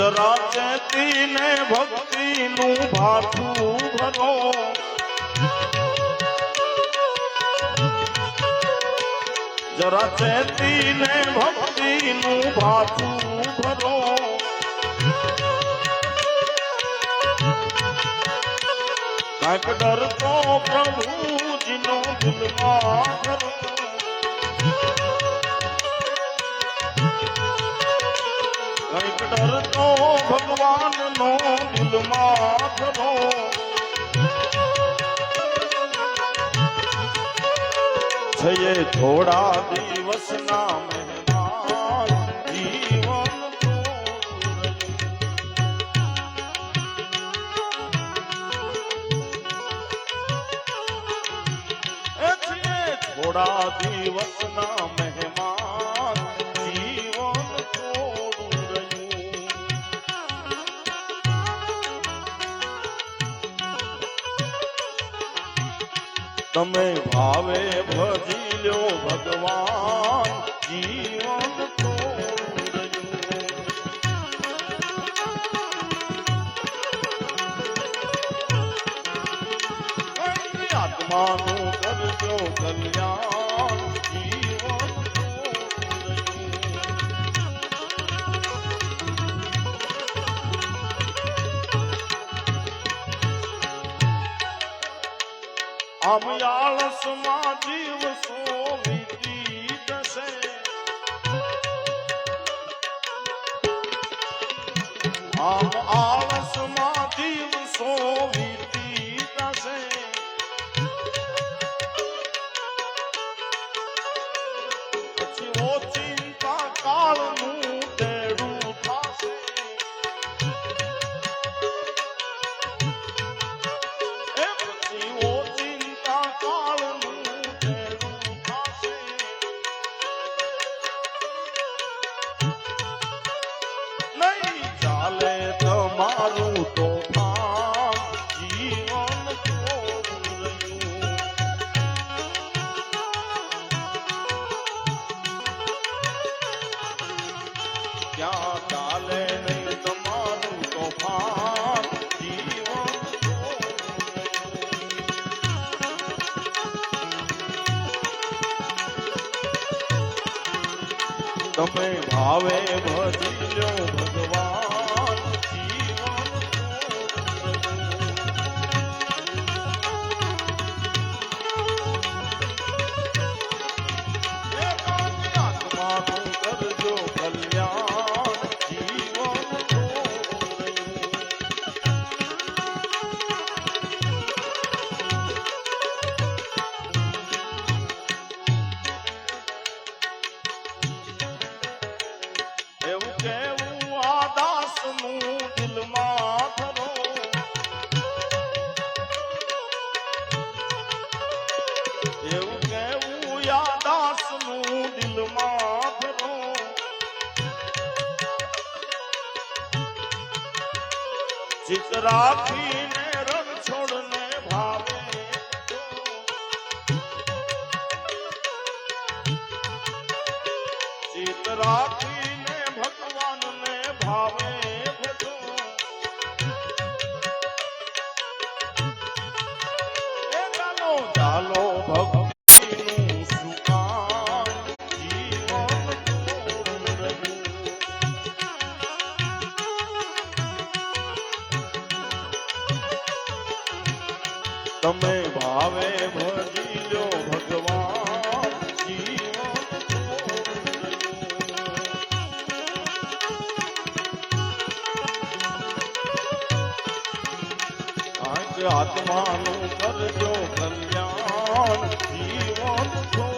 જરા ચેતીને ભક્તિનું ભાથું ભરો. જરા ચેતીને ભક્તિનું ભાથું ભરો. કાંઈક ડરતો પ્રભુજીનો દિલમાં ધરો કંઈક ડર તો ભગવાનનો દિલમાં ધરો છે થોડા દિવસના મહેમાન થોડા દિવસના તમે ભાવે ભજી લો ભગવાન જીવન રહ્યું આત્માનું કરજો કલ્યાણ. આમ આળસમાં દિવસો તમારું તોફાન જીવન ક્યાં ચાલે નહીં તમારું જીવન તમે ભાવે ભજી જો ભગવાન. એવું કેવું આ દાસનું દિલમાં ધરો ચિત રાખીને રણ છોડને ભાવે. ચિત રાખીને ભગવાનને ભાવે. તમે ભાવે ભજી લો ભગવાન આત્માનું કરજો કલ્યાણ. જીવન